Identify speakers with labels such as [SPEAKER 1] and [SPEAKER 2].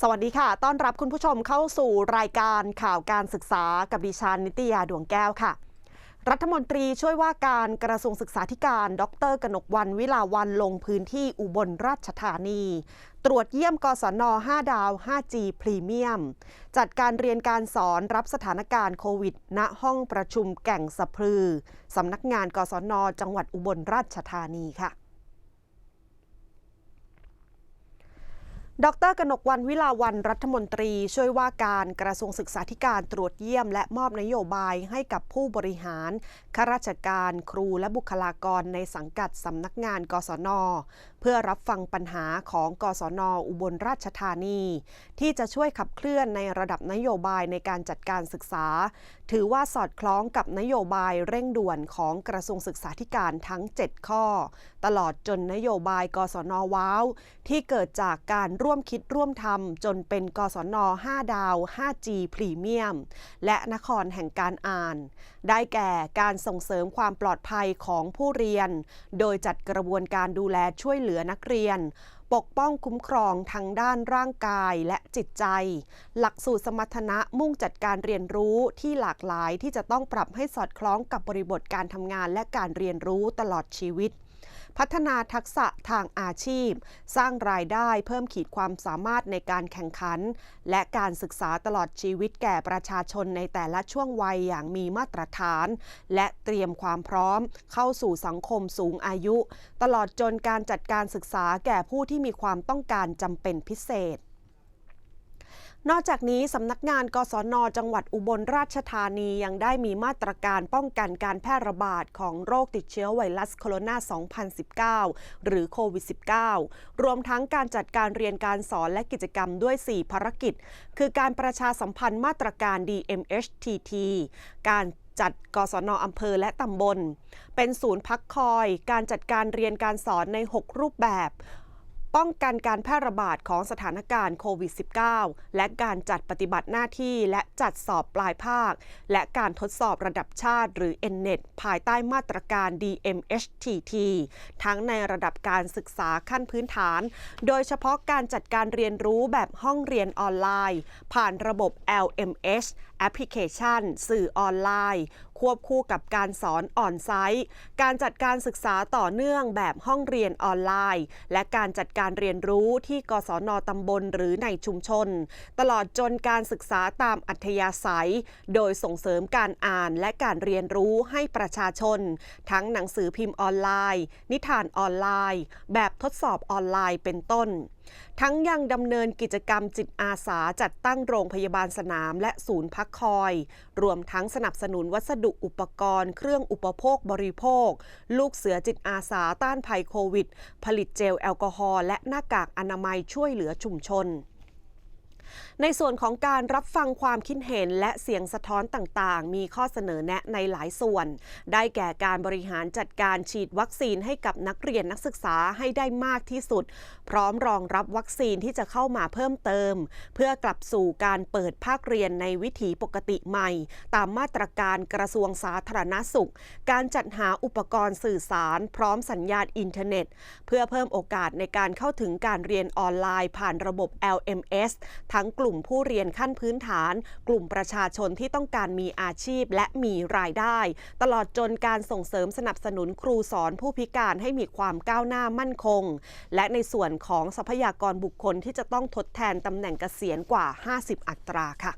[SPEAKER 1] สวัสดีค่ะ ต้อนรับคุณผู้ชมเข้าสู่รายการข่าวการศึกษากับดิฉันนิตยาดวงแก้วค่ะ รัฐมนตรีช่วยว่าการกระทรวงศึกษาธิการ ดร กนกวันวิลาวันลงพื้นที่อุบลราชธานี ตรวจเยี่ยมกศน 5 ดาว 5G พรีเมียม จัดการเรียนการสอนรับสถานการณ์โควิด ณ ห้องประชุมแก่งสะพรือ สำนักงานกศน จังหวัดอุบลราชธานีค่ะ ดรกนกวันวิลาวันรัฐมนตรีช่วยว่าการกระทรวงศึกษาธิการตรวจเยี่ยม และมอบนโยบายให้กับผู้บริหารข้าราชการครูและบุคลากรในสังกัดสำนักงาน กศน เพื่อรับฟังปัญหาของกศน อุบลราชธานี ที่จะช่วยขับเคลื่อนในระดับนโยบายในการจัดการศึกษา ถือว่าสอดคล้องกับนโยบายเร่งด่วนของกระทรวงศึกษาธิการทั้ง 7 ข้อ ตลอดจนนโยบาย กศนว้าวที่เกิดจากการร่วมคิดร่วมทำจนเป็นกศน 5 ดาว 5G พรีเมียม และนครแห่งการอ่าน ได้แก่การส่งเสริมความปลอดภัยของผู้เรียน โดยจัดกระบวนการดูแลช่วยเหลือนักเรียน ปกป้องคุ้มครองทางด้านร่างกายและจิตใจ หลักสูตรสมรรถนะมุ่งจัดการเรียนรู้ที่หลากหลายที่จะต้องปรับให้สอดคล้องกับบริบทการทำงานและการเรียนรู้ตลอดชีวิต พัฒนาทักษะทางอาชีพ สร้างรายได้เพิ่มขีดความสามารถในการแข่งขัน และการศึกษาตลอดชีวิตแก่ประชาชนในแต่ละช่วงวัยอย่างมีมาตรฐาน และเตรียมความพร้อม เข้าสู่สังคมสูงอายุ ตลอดจนการจัดการศึกษาแก่ผู้ที่มีความต้องการจำเป็นพิเศษ นอกจากนี้สำนักงานกศนจังหวัดอุบลราชธานียังได้มีมาตรการป้องกันการแพร่ระบาดของโรคติดเชื้อไวรัสโคโรนา 2019 หรือโควิด -19 รวมทั้งการจัดการเรียนการสอนและกิจกรรมด้วย 4 ภารกิจ คือการประชาสัมพันธ์มาตรการ DMHTT การจัดกศนอำเภอและตำบล เป็นศูนย์พักคอย การจัดการเรียนการสอนใน 6 รูปแบบ ป้องกันการแพร่ระบาดของสถานการณ์โควิด -19 และการจัดปฏิบัติหน้าที่และจัดสอบปลายภาค และการทดสอบระดับชาติหรือ NNET ภายใต้มาตรการ DMHTT ทั้งในระดับการศึกษาขั้นพื้นฐาน โดยเฉพาะการจัดการเรียนรู้แบบห้องเรียนออนไลน์ ผ่านระบบ LMS แอปพลิเคชัน สื่อออนไลน์ควบคู่กับการสอนออนไซต์การจัดการศึกษาต่อเนื่องแบบห้องเรียนออนไลน์ และการจัดการเรียนรู้ที่กศนตำบลหรือในชุมชน ตลอดจนการศึกษาตามอัธยาศัย โดยส่งเสริมการอ่านและการเรียนรู้ให้ประชาชน ทั้งหนังสือพิมพ์ออนไลน์ นิทานออนไลน์ แบบทดสอบออนไลน์เป็นต้น ทั้งยังดำเนินกิจกรรมจิตอาสาจัดตั้งโรงพยาบาลสนามและศูนย์พักคอย รวมทั้งสนับสนุนวัสดุอุปกรณ์ เครื่องอุปโภคบริโภค ลูกเสือจิตอาสาต้านภัยโควิด ผลิตเจลแอลกอฮอล์และหน้ากากอนามัยช่วยเหลือชุมชน ในส่วนของการรับฟังความคิดเห็นและเสียงสะท้อนต่างๆ มีข้อเสนอแนะในหลายส่วน ได้แก่การบริหารจัดการฉีดวัคซีนให้กับนักเรียนนักศึกษาให้ได้มากที่สุด พร้อมรองรับวัคซีนที่จะเข้ามาเพิ่มเติม เพื่อกลับสู่การเปิดภาคเรียนในวิถีปกติใหม่ ตามมาตรการกระทรวงสาธารณสุข การจัดหาอุปกรณ์สื่อสาร พร้อมสัญญาณอินเทอร์เน็ต เพื่อเพิ่มโอกาสในการเข้าถึงการเรียนออนไลน์ผ่านระบบ LMS ทั้งกลุ่มผู้เรียนขั้นพื้นฐาน กลุ่มประชาชนที่ต้องการมีอาชีพและมีรายได้ ตลอดจนการส่งเสริมสนับสนุนครูสอนผู้พิการให้มีความก้าวหน้ามั่นคง และในส่วนของทรัพยากรบุคคลที่จะต้องทดแทนตำแหน่งเกษียณกว่า 50 อัตราค่ะ